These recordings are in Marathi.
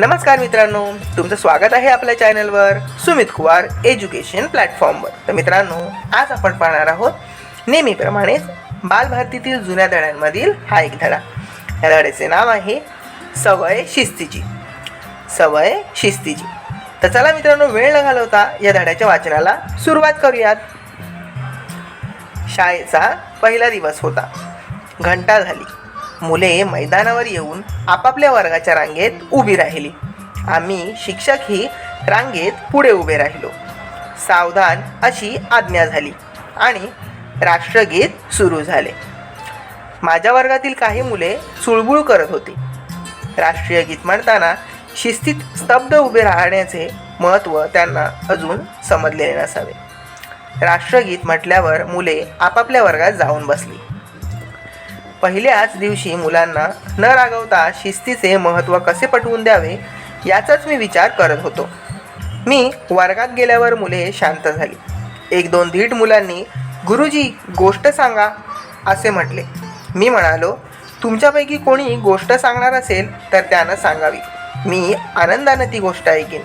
नमस्कार मित्रांनो तुमचं स्वागत आहे आपल्या चॅनलवर सुमित कुमार एज्युकेशन प्लॅटफॉर्मवर. तर मित्रांनो आज आपण पाहणार आहोत नेहमीप्रमाणेच बालभारतीतील जुन्या धड्यांमधील हा एक धडा. या धड्याचे नाव आहे सवय शिस्तीची. सवय शिस्तीची. तर चला मित्रांनो वेळ न घालवता या धड्याच्या वाचनाला सुरुवात करूयात. शाळेचा पहिला दिवस होता. घंटा झाली. मुले मैदानावर येऊन आपापल्या वर्गाच्या रांगेत उभी राहिली. आम्ही शिक्षकही रांगेत पुढे उभे राहिलो. सावधान अशी आज्ञा झाली आणि राष्ट्रगीत सुरू झाले. माझ्या वर्गातील काही मुले चुळबुळ करत होती. राष्ट्रीय गीत म्हणताना शिस्तीत स्तब्ध उभे राहण्याचे महत्त्व त्यांना अजून समजलेले नसावे. राष्ट्रगीत म्हटल्यावर मुले आपापल्या वर्गात जाऊन बसली. पहिल्याच दिवशी मुलांना न रागवता शिस्तीचे महत्त्व कसे पटवून द्यावे याचाच मी विचार करत होतो. मी वर्गात गेल्यावर मुले शांत झाली. एक दोन धीट मुलांनी गुरुजी गोष्ट सांगा असे म्हटले. मी म्हणालो तुमच्यापैकी कोणी गोष्ट सांगणार असेल तर त्यानं सांगावी. मी आनंदानं ती गोष्ट ऐकीन.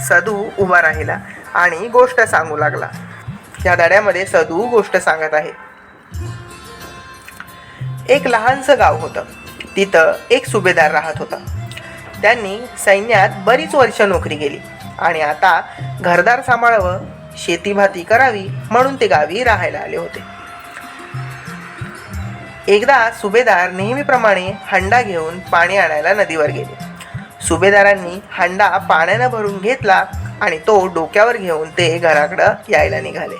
सदू उभा राहिला आणि गोष्ट सांगू लागला. या धड्यामध्ये सदू गोष्ट सांगत आहे. एक लहानसं गाव होतं. तिथं एक सुभेदार राहत होता. त्यांनी सैन्यात बरीच वर्ष नोकरी केली आणि आता घरदार सांभाळावं शेतीभाती करावी म्हणून ते गावी राहायला आले होते. एकदा सुभेदार नेहमीप्रमाणे हंडा घेऊन पाणी आणायला नदीवर गेले. सुभेदारांनी हंडा पाण्यानं भरून घेतला आणि तो डोक्यावर घेऊन ते घराकडं यायला निघाले.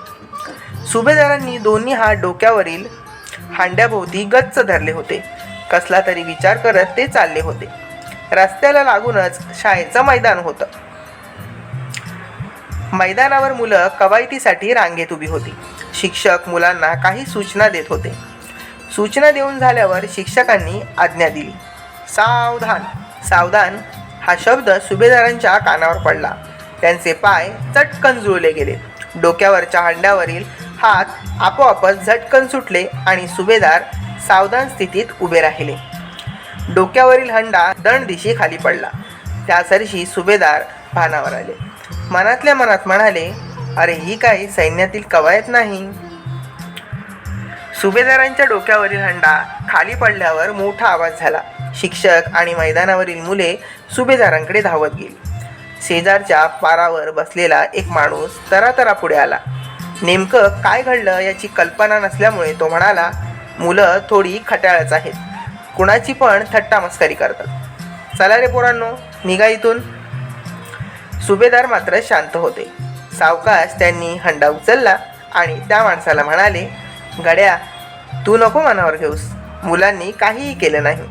सुभेदारांनी दोन्ही हात डोक्यावरील हांड्याभोवती गच्च धरले होते. कसला तरी विचार करत ते चालले होते. रस्त्याला लागूनच शाळेचं मैदान होतं. मैदानावर मुलं कवायतीसाठी रांगेत उभी होती. शिक्षक मुलांना काही सूचना देत होते. सूचना देऊन झाल्यावर शिक्षकांनी आज्ञा दिली. सावधान सावधान हा शब्द सुभेदारांच्या कानावर पडला. त्यांचे पाय चटकन जुळले गेले. डोक्यावरच्या हांड्यावरील हात आपोआपच झटकन सुटले आणि सुभेदार सावधान स्थितीत उभे राहिले. डोक्यावरील हंडा दंड दिशी खाली पडला. त्यासरशी सुभेदार भानावर आले. मनातल्या मनात म्हणाले अरे ही काही सैन्यातील कवायत नाही? सुभेदारांच्या डोक्यावरील हंडा खाली पडल्यावर मोठा आवाज झाला. शिक्षक आणि मैदानावरील मुले सुभेदारांकडे धावत गेली. शेजारच्या पारावर बसलेला एक माणूस तरातरा पुढे आला. नेमकं काय घडलं याची कल्पना नसल्यामुळे तो म्हणाला मुलं थोडी खट्याळच आहेत. कुणाची पण थट्टा मस्करी करतात. चला रे पोरांनो निघा इथून. सुभेदार मात्र शांत होते. सावकाश त्यांनी हंडा उचलला आणि त्या माणसाला म्हणाले गड्या तू नको मनावर घेऊस. मुलांनी काहीही केलं नाही.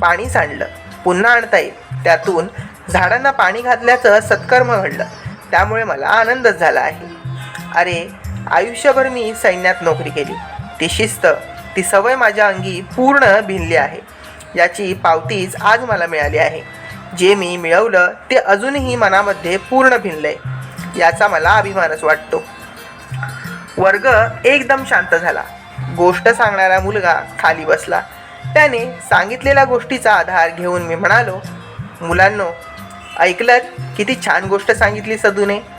पाणी सांडलं. पुन्हा आणता येईल. त्यातून झाडांना पाणी घातल्याचं सत्कर्म घडलं. त्यामुळे मला आनंदच झाला आहे. अरे आयुष्यभर मी सैन्यात नोकरी केली. ती शिस्त ती सवय माझ्या अंगी पूर्ण भिनली आहे. याची पावतीच आज मला मिळाली आहे. जे मी मिळवलं ते अजूनही मनामध्ये पूर्ण भिनलंय. याचा मला अभिमानच वाटतो. वर्ग एकदम शांत झाला. गोष्ट सांगणारा मुलगा खाली बसला. त्याने सांगितलेल्या गोष्टीचा आधार घेऊन मी म्हणालो मुलांनो ऐकलं किती छान गोष्ट सांगितली सदूने.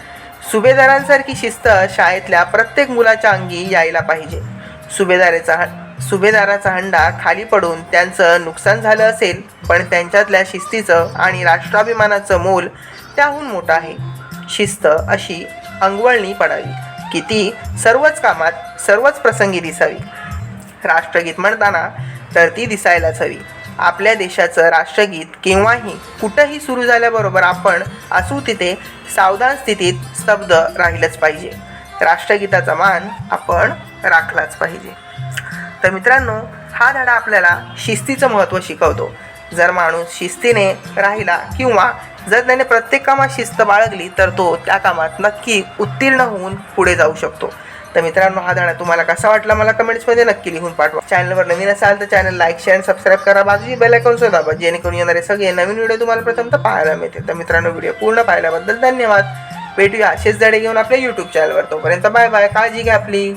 सुभेदारांसारखी शिस्त शाळेतल्या प्रत्येक मुलाच्या अंगी यायला पाहिजे. सुभेदाराचा ह- सुभेदाराचा हंडा खाली पडून त्यांचं नुकसान झालं असेल पण त्यांच्यातल्या शिस्तीचं आणि राष्ट्राभिमानाचं मोल त्याहून मोठं आहे. शिस्त अशी अंगवळणी पडावी की ती सर्वच कामात सर्वच प्रसंगी दिसावी. राष्ट्रगीत म्हणताना तर ती दिसायलाच हवी. आपल्या देशाचं राष्ट्रगीत केव्हाही कुठंही सुरू झाल्याबरोबर आपण असू तिथे सावधान स्थितीत स्तब्ध राहिलंच पाहिजे. राष्ट्रगीताचा मान आपण राखलाच पाहिजे. तर मित्रांनो हा धडा आपल्याला शिस्तीचं महत्त्व शिकवतो. जर माणूस शिस्तीने राहिला किंवा जर त्याने प्रत्येक कामात शिस्त बाळगली तर तो त्या कामात नक्की उत्तीर्ण होऊन पुढे जाऊ शकतो. तर मित्रांनो हा धडा तुम्हाला कसा वाटला मला कमेंट्समध्ये नक्की लिहून पाठवा. चॅनलवर नवीन असाल तर चॅनल लाईक शेअर सबस्क्राईब करा. बाजूची बेल आयकॉन सुद्धा दाबा जेणेकरून येणारे सगळे नवीन व्हिडिओ तुम्हाला प्रथमतः पाहायला मिळते तर मित्रांनो व्हिडिओ पूर्ण पाहिल्याबद्दल धन्यवाद. भेटूया. असेच धडे घेऊन आपल्या यूट्यूब चॅनलवर तोपर्यंत बाय बाय काळजी घ्या आपली.